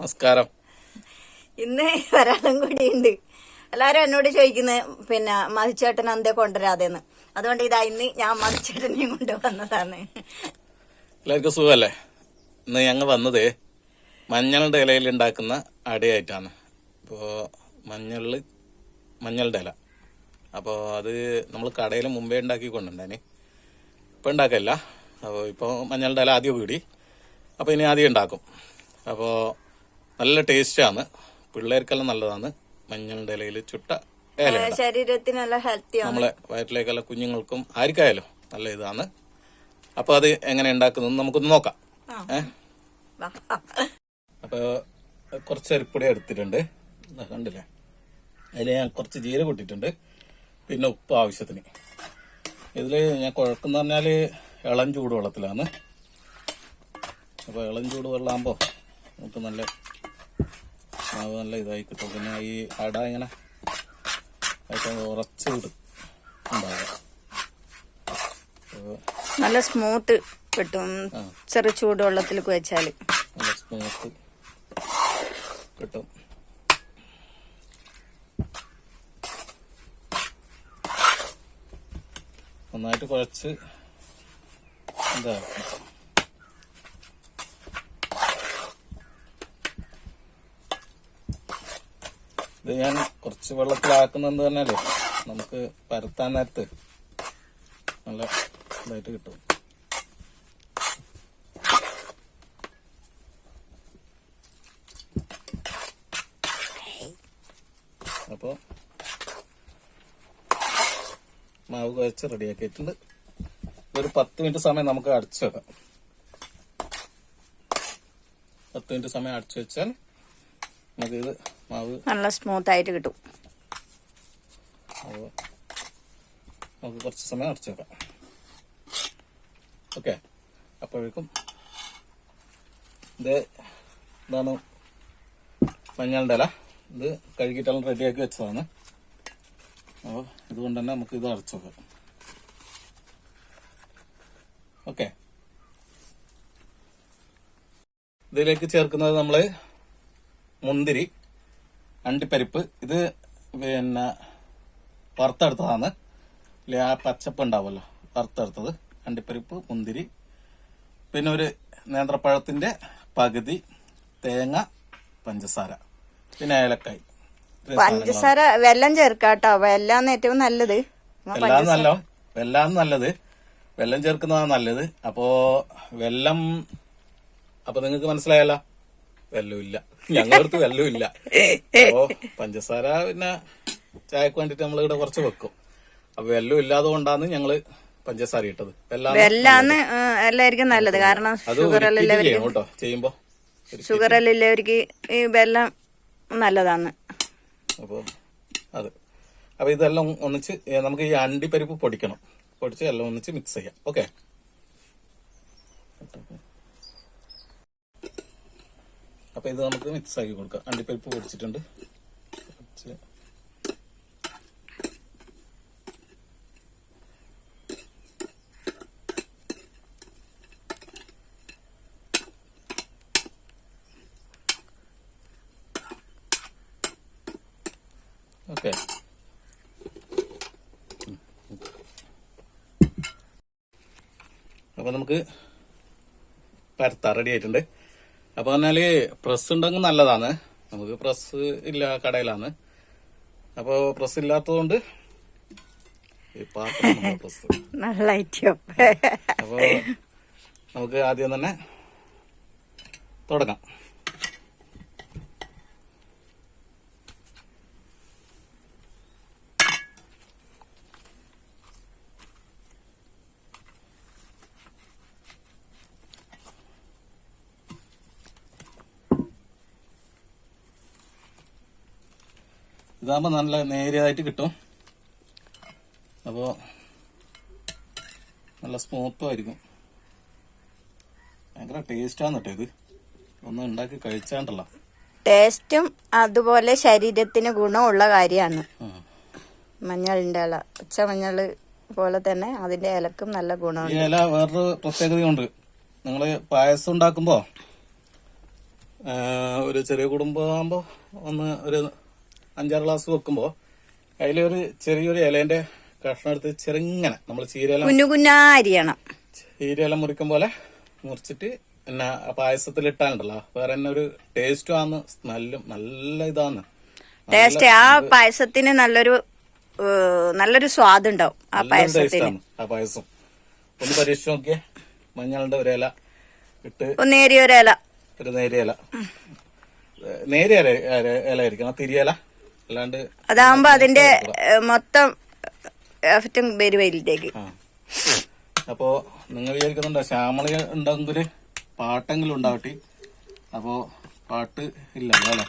നമസ്കാരം. ഇന്ന് ഒരാളും കൂടി ഉണ്ട് എല്ലാരും എന്നോട് ചോദിക്കുന്നത് പിന്നെ മതിച്ചേട്ടൻ അന്തേ കൊണ്ടുവരാതെന്ന്. അതുകൊണ്ട് ഇതാ ഇന്ന് ഞാൻ മതിച്ചേട്ടനെയും കൊണ്ടുവന്നതാണ് എല്ലാവർക്കും സുഖമല്ലേ? ഇന്ന് ഞങ്ങൾ വന്നത് മഞ്ഞളുടെ ഇലയിൽ ഉണ്ടാക്കുന്ന അടയായിട്ടാണ്. ഇപ്പോൾ മഞ്ഞൾ മഞ്ഞളുടെ ഇല. അപ്പോൾ അത് നമ്മൾ കടയിൽ മുമ്പേ ഉണ്ടാക്കി കൊണ്ടുണ്ടായിന് ഇപ്പം ഉണ്ടാക്കല്ല അപ്പോൾ ഇപ്പോൾ മഞ്ഞളുടെ ഇല ആദ്യം കൂടി. അപ്പോൾ ഇനി ആദ്യം ഉണ്ടാക്കും. അപ്പോൾ നല്ല ടേസ്റ്റാണ്. പിള്ളേർക്കെല്ലാം നല്ലതാണ്. മഞ്ഞളുടെ ഇലയിൽ ചുട്ട ഇല നമ്മളെ വയറ്റിലേക്കുള്ള കുഞ്ഞുങ്ങൾക്കും ആർക്കായാലും നല്ല ഇതാണ്. അപ്പൊ അത് എങ്ങനെ ഉണ്ടാക്കുന്നത് നമുക്കൊന്ന് നോക്കാം. ഏഹ് അപ്പൊ കുറച്ച് അരിപ്പൊടി എടുത്തിട്ടുണ്ട്. കണ്ടില്ലേ? അതിൽ ഞാൻ കുറച്ച് ജീര കൂട്ടിട്ടുണ്ട് പിന്നെ ഉപ്പ് ആവശ്യത്തിന്. ഇതിൽ ഞാൻ കുഴക്കുന്ന പറഞ്ഞാൽ ഇളം ചൂടുവെള്ളത്തിലാണ്. അപ്പൊ ഇളം ചൂടുവെള്ളമാകുമ്പോ നമുക്ക് നല്ല മാവ് നല്ല ഇതായി കിട്ടും. പിന്നെ ഈ അട ഇങ്ങനെ ഏറ്റവും ഉറച്ച് കിട്ടും നല്ല സ്മൂത്ത് കിട്ടും. ചെറു ചെറു വെള്ളത്തിൽ വെച്ചാൽ നല്ല സ്മൂത്ത് കിട്ടും. നന്നായിട്ട് കുഴച്ച് എന്താ ഇത് ഞാൻ കുറച്ച് വെള്ളത്തിലാക്കുന്നെന്ന് പറഞ്ഞാലേ നമുക്ക് പരത്താൻ നേരത്ത് നല്ല ഇതായിട്ട് കിട്ടും. അപ്പോൾ മാവ് കുഴച്ച് റെഡിയാക്കിയിട്ടുണ്ട്. ഒരു പത്ത് മിനിറ്റ് സമയം നമുക്ക് അടച്ചു വെക്കാം. പത്ത് മിനിറ്റ് സമയം അടച്ചു വെച്ചാൽ നമുക്ക് ഇത് മാവ്. നല്ല സ്മൂത്ത് ആയിട്ട് കിട്ടും. മാവ്. നമുക്ക് കുറച്ച് സമയം അടച്ചു വെക്കാം. ഓക്കെ. അപ്പോഴേക്കും ഇത് ഇതാണ് മഞ്ഞളുടെ ഇല. ഇത് കഴുകിയിട്ടെല്ലാം റെഡിയാക്കി വെച്ചതാണ്. അപ്പോൾ ഇതുകൊണ്ട് തന്നെ നമുക്ക് ഇത് അടച്ചു വെക്കാം. ഓക്കെ. ഇതിലേക്ക് ചേർക്കുന്നത് നമ്മൾ മുന്തിരി. അണ്ടിപ്പരിപ്പ് ഇത് പിന്നെ വറുത്തെടുത്തതാണ്. അല്ലെ ആ പച്ചപ്പ് ഉണ്ടാവുമല്ലോ വറുത്തെടുത്തത്. അണ്ടിപ്പരിപ്പ് മുന്തിരി പിന്നെ ഒരു നേന്ത്രപ്പഴത്തിന്റെ പകുതി തേങ്ങ പഞ്ചസാര പിന്നെ ഏലക്കായ്. പഞ്ചസാര വെല്ലം ചേർക്കാട്ടോ. വെല്ലാന്ന് ഏറ്റവും നല്ലത്. വെല്ലാം നല്ല. വെല്ലാം നല്ലത്. വെല്ലം ചേർക്കുന്നതാണ് നല്ലത്. അപ്പോ വെല്ലം അപ്പൊ നിങ്ങൾക്ക് മനസ്സിലായല്ലോ? വെല്ലം ഇല്ല ഞങ്ങളടുത്ത് വെല്ലവും ഇല്ല അപ്പോ പഞ്ചസാര പിന്നെ ചായക്ക് വേണ്ടിട്ട് നമ്മൾ ഇവിടെ കുറച്ച് വെക്കും. അപ്പൊ വെല്ലം ഇല്ലാതെ കൊണ്ടാണ് ഞങ്ങൾ പഞ്ചസാര ഇട്ടത്. എല്ലാവർക്കും നല്ലത്. കാരണം ഷുഗർ കേട്ടോ. ചെയ്യുമ്പോ ഷുഗർ എല്ലാവർക്ക് ഈ വെല്ലം നല്ലതാണ് അപ്പൊ അത്. അപ്പൊ ഇതെല്ലാം ഒന്നിച്ച് നമുക്ക് ഈ അണ്ടിപ്പരിപ്പ് പൊടിക്കണം. പൊടിച്ച് എല്ലാം ഒന്നിച്ച് മിക്സ് ചെയ്യാം. ഓക്കെ? അപ്പൊ ഇത് നമുക്ക് മിക്സ് ആക്കി കൊടുക്കാം. അണ്ടിപ്പരിപ്പ് പൊടിച്ചിട്ടുണ്ട്. അപ്പൊ നമുക്ക് പരത്താ റെഡി ആയിട്ടുണ്ട്. അപ്പൊ പറഞ്ഞാൽ പ്രസ് ഉണ്ടെങ്കിൽ നല്ലതാണ്. നമുക്ക് പ്രസ് ഇല്ല കടയിലാണ്. അപ്പൊ പ്രസ് ഇല്ലാത്തതുകൊണ്ട് പ്രസ്. നല്ല ഐറ്റം. അപ്പൊ നമുക്ക് ആദ്യം തന്നെ തുടങ്ങാം. ഇതാകുമ്പോ നല്ല നേരിയതായിട്ട് കിട്ടും. അപ്പോൾ നല്ല സ്മൂത്തും ആയിരിക്കും. ഭയങ്കര ടേസ്റ്റാണ് കേട്ടോ ഇത്. ഒന്ന് ഉണ്ടാക്കി കഴിച്ചാണ്ടല്ലോ. ടേസ്റ്റും അതുപോലെ ശരീരത്തിന് ഗുണമുള്ള കാര്യമാണ്. മഞ്ഞളിന്റെ ഇല. പച്ച മഞ്ഞൾ പോലെ തന്നെ അതിന്റെ ഇലക്കും നല്ല ഗുണമാണ് ഗുണമുണ്ട് ഇല വേറൊരു പ്രത്യേകതയുണ്ട് നിങ്ങൾ പായസം ഉണ്ടാക്കുമ്പോ ഒരു ചെറിയ കുടുംബമാകുമ്പോൾ ഒന്ന് ഒരു അഞ്ചാറ് ഗ്ലാസ് വെക്കുമ്പോൾ അതിലൊരു ചെറിയൊരു ഇലേന്റെ കഷ്ണം എടുത്ത് ചെറുങ്ങനെ നമ്മൾ ചീരയില കുഞ്ഞുകുഞ്ഞാരിയണം കുഞ്ഞാ ചീരയില മുറിക്കും പോലെ മുറിച്ചിട്ട് പിന്നെ പായസത്തിൽ ഇട്ടാണ്ടല്ലോ വേറെ തന്നെ ഒരു ടേസ്റ്റും ആന്ന് സ്മെല്ലും നല്ല ഇതാന്ന്. ടേസ്റ്റ് ആ പായസത്തിന് നല്ലൊരു നല്ലൊരു സ്വാദുണ്ടാവും ആ പായസത്തിന്. ആ പായസം. ഒന്ന് പരീക്ഷിച്ച് നോക്കിയേ മഞ്ഞളുടെ ഒരു ഇല ഇട്ട് നേരിയ ഒരില ഒരു നേരിയ ഇല. നേരിയ ഇല ഇല- ഇല ആയിരിക്കണം തിരിയല. അതാകുമ്പോ അതിന്റെ മൊത്തം എഫക്റ്റും വരും ആ. അപ്പോ നിങ്ങൾ വിചാരിക്കുന്നുണ്ടോ ശ്യാമള ഉണ്ടെങ്കിൽ പാട്ടെങ്കിലും ഉണ്ടാവട്ടെ? അപ്പോ പാട്ട് ഇല്ല അല്ലെ?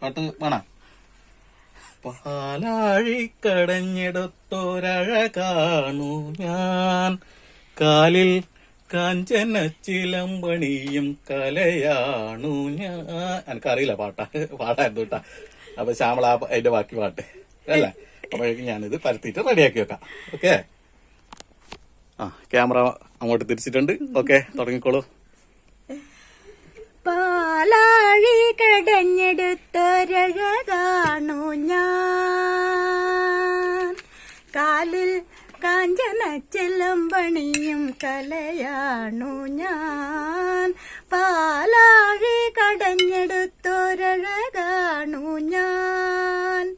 പാട്ട് വേണം? പാലാഴി കടഞ്ഞെടുത്തൊരഴ ഞാൻ. കാലിൽ കാഞ്ചന ചിലമ്പണിയും കലയാണു ഞാൻ. എനിക്കറിയില്ല പാട്ടാ പാട്ടായിരുന്നു കേട്ടാ അപ്പൊ ശ്യാമള അതിന്റെ ബാക്കി പാട്ട്. അല്ലേ? അപ്പോഴേക്കും ഞാനിത് പരത്തിയിട്ട് റെഡിയാക്കി വെക്കാം. ഓക്കെ? ആ ക്യാമറ അങ്ങോട്ട് തിരിച്ചിട്ടുണ്ട്. ഓക്കെ തുടങ്ങിക്കോളൂ. പാലാഴി കടഞ്ഞെടുത്തൊരഴ കാണൂ ഞാൻ. കാലിൽ കാഞ്ചന ചെല്ലമ്പണിയും കലയാണു ഞാൻ. പാലാഴി കടഞ്ഞെടുത്തൊരഴകാണു ഞാൻ.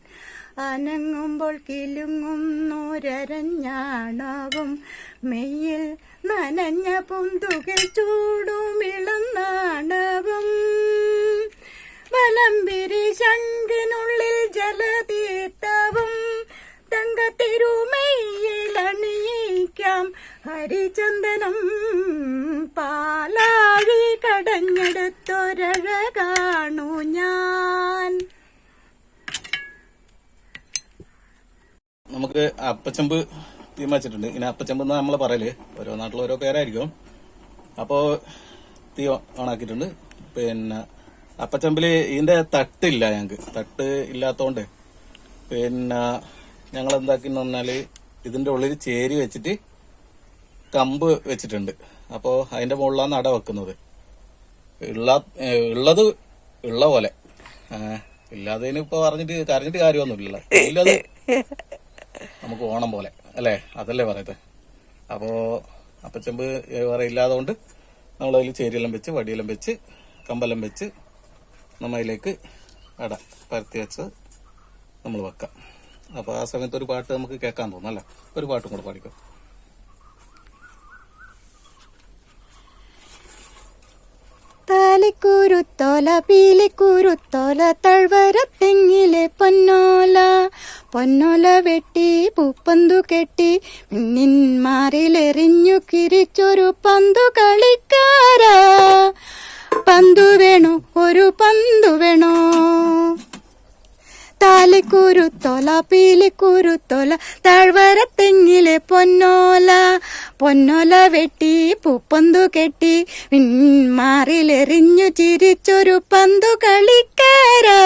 അനങ്ങുമ്പോൾ കിലുങ്ങും കിലുങ്ങുന്നോരഞ്ഞാണാവും മെയ്യിൽ നനഞ്ഞ പൊന്തുകൾ ചൂടും ഇളന്നാണവും വലംപിരി ശങ്കിനുള്ളിൽ ജലതീർത്ഥവും തങ്കത്തിരുമയിൽ അണിയിക്കാം ഹരിചന്ദനം പാലാഴി കടഞ്ഞെടുത്തൊരഴ കാണു ഞാൻ. നമുക്ക് അപ്പച്ചമ്പ് തീരുമാനിച്ചിട്ടുണ്ട്. ഇനി അപ്പച്ചമ്പ് എന്നാ നമ്മൾ പറയൽ? ഓരോ നാട്ടിൽ ഓരോ പേരായിരിക്കും. അപ്പോ തീ ഓണാക്കിയിട്ടുണ്ട്. പിന്നെ അപ്പച്ചമ്പിൽ ഇതിന്റെ തട്ടില്ല ഞങ്ങക്ക്. തട്ട് ഇല്ലാത്തോണ്ട്. പിന്നെ ഞങ്ങൾ എന്താക്കിന്ന് പറഞ്ഞാൽ ഇതിന്റെ ഉള്ളിൽ ചേരി വെച്ചിട്ട് കമ്പ് വെച്ചിട്ടുണ്ട്. അപ്പോ അതിന്റെ മുകളിലാണ് അട വെക്കുന്നത്. ഉള്ള ഉള്ളത് ഉള്ള പോലെ. ആ, ഇല്ലാത്തതിന് ഇപ്പൊ പറഞ്ഞിട്ട് കരഞ്ഞിട്ട് കാര്യമൊന്നുമില്ല ഇല്ലത് നമുക്ക് ഓണം പോലെ അല്ലേ? അതല്ലേ പറയുന്നത് അപ്പോ അപ്പച്ചമ്പ് വേറെ ഇല്ലാതുകൊണ്ട് നമ്മൾ അതിൽ ചേരിയെല്ലാം വെച്ച് വടിയെല്ലാം വെച്ച് കമ്പെല്ലാം വെച്ച് നമ്മ അതിലേക്ക് അട പരത്തി വെച്ച് നമ്മൾ വെക്കാം. അപ്പോൾ ആ സമയത്ത് ഒരു പാട്ട് നമുക്ക് കേൾക്കാൻ തോന്നും അല്ലേ? ഒരു പാട്ടും കൂടെ പാടിക്കോ. താലിക്കുരുത്തോല പീലിക്കുരുത്തോല തഴ്വര തെങ്ങിലെ പൊന്നോല. പൊന്നോല വെട്ടി പൂപ്പന്തു കെട്ടി മിന്നിന്മാറിലെറിഞ്ഞു കിരിച്ചൊരു പന്തു കളിക്കാരാ. പന്തു വേണോ? ഒരു പന്തു വേണോ? താലിക്കുരുത്തോല പീലിക്കുരുത്തോല താഴ്വര തെങ്ങിലെ പൊന്നോല. പൊന്നോല വെട്ടി പൂപ്പന്തു കെട്ടി മാറിലെറിഞ്ഞു ചിരിച്ചൊരു പന്തു കളിക്കാരാ.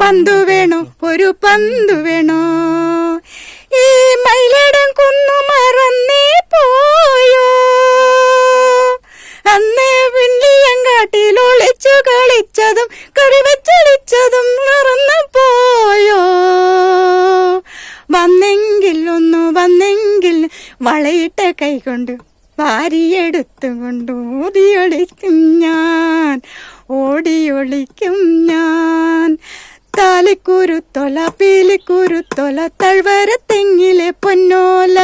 പന്തു വേണോ? ഒരു പന്തു വേണോ? ഈ മയിലടം കൈകൊണ്ട് വാരിയെടുത്തുകൊണ്ട് ഓടിയൊളിക്കും ഞാൻ ഓടിയൊളിക്കും ഞാൻ. താലിക്കുരുത്തൊല പീലിക്കുരുത്തൊല തഴ്വര തെങ്ങിലെ പൊന്നോല.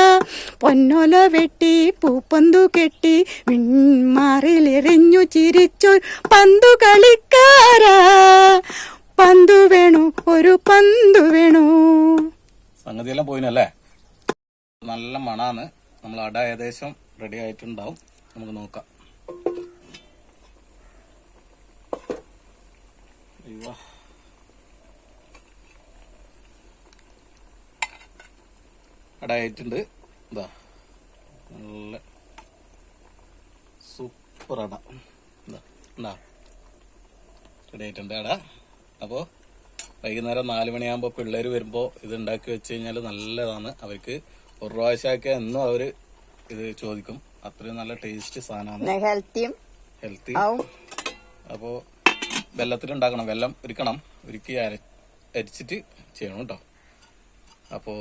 പൊന്നോല വെട്ടി പൂപ്പന്തു കെട്ടി വിൺമാറിലെറിഞ്ഞു ചിരിച്ചു പന്തു കളിക്കാരാ. പന്തു വേണു ഒരു പന്തു വേണു. സംഗതിയെല്ലാം പോയിനല്ലേ? നല്ല മണാണ് നമ്മൾ അട ഏകദേശം റെഡി ആയിട്ടുണ്ടാവും. നമുക്ക് നോക്കാം. അയ്യോ. അട ആയിട്ടുണ്ട്. ഇതാ. നല്ല സൂപ്പർ അട. ഇതാ. ഉണ്ടാ റെഡി ആയിട്ടുണ്ട് അട. അപ്പോൾ വൈകുന്നേരം നാല് മണിയാകുമ്പോൾ പിള്ളേർ വരുമ്പോൾ ഇത് ഉണ്ടാക്കി വെച്ച് കഴിഞ്ഞാൽ നല്ലതാണ്. അവർക്ക് ഒരു പ്രാവശ്യമൊക്കെ എന്നും അവർ ഇത് ചോദിക്കും. അത്രയും നല്ല ടേസ്റ്റ് സാധനമാണ്. ഹെൽത്തിയും ഹെൽത്തി ആവും. അപ്പോൾ വെള്ളത്തിൽ ഉണ്ടാക്കണം. വെള്ളം ഒരുക്കണം. ഒരുക്കി അര അരിച്ചിട്ട് ചെയ്യണം കേട്ടോ അപ്പോ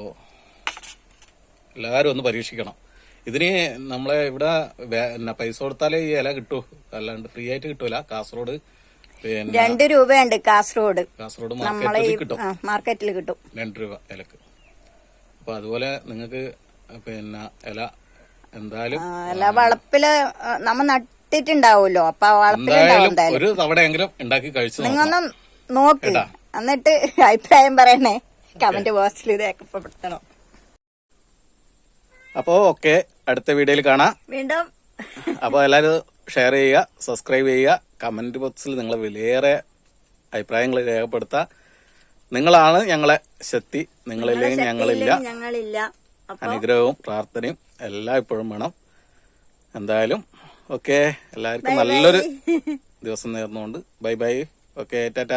എല്ലാവരും ഒന്ന് പരീക്ഷിക്കണം. ഇതിന് നമ്മളെ ഇവിടെ പിന്നെ പൈസ കൊടുത്താലേ ഈ ഇല കിട്ടൂ. അല്ലാണ്ട് ഫ്രീ ആയിട്ട് കിട്ടൂല. കാസർഗോഡ് രണ്ട് രൂപയുണ്ട് കാസർഗോഡ്. കാസർഗോഡ് മാർക്കറ്റിൽ കിട്ടും. മാർക്കറ്റിൽ കിട്ടും. രണ്ട് രൂപ ഇലക്ക്. അപ്പൊ അതുപോലെ നിങ്ങൾക്ക് പിന്നെ ഇല എന്തായാലും അല്ല വളപ്പിൽ നമ്മ നട്ടിട്ടുണ്ടാവുമല്ലോ. അപ്പൊ വളപ്പിലുണ്ടാവും എന്തായാലും ഒരു തവണയെങ്കിലും ഉണ്ടാക്കി കഴിച്ചു നിങ്ങൊന്ന് നോക്ക്. കേട്ടാ. എന്നിട്ട് അഭിപ്രായം പറയണേ. കമന്റ് ബോക്സിൽ ഇത് രേഖപ്പെടുത്തണം. അപ്പോ ഓക്കെ. അടുത്ത വീഡിയോയിൽ കാണാം. വീണ്ടും. അപ്പോൾ എല്ലാവരും ഷെയർ ചെയ്യുക സബ്സ്ക്രൈബ് ചെയ്യുക. കമന്റ് ബോക്സിൽ നിങ്ങൾ വിലയേറെ അഭിപ്രായങ്ങൾ രേഖപ്പെടുത്തുക നിങ്ങളാണ് ഞങ്ങളെ ശക്തി. നിങ്ങളില്ലെങ്കിൽ ഞങ്ങളില്ല. ഞങ്ങളില്ല. അനുഗ്രഹവും പ്രാർത്ഥനയും എല്ലാം ഇപ്പോഴും വേണം. എന്തായാലും ഓക്കെ എല്ലാവർക്കും നല്ലൊരു ദിവസം നേർന്നുകൊണ്ട്. Bye bye okay Tata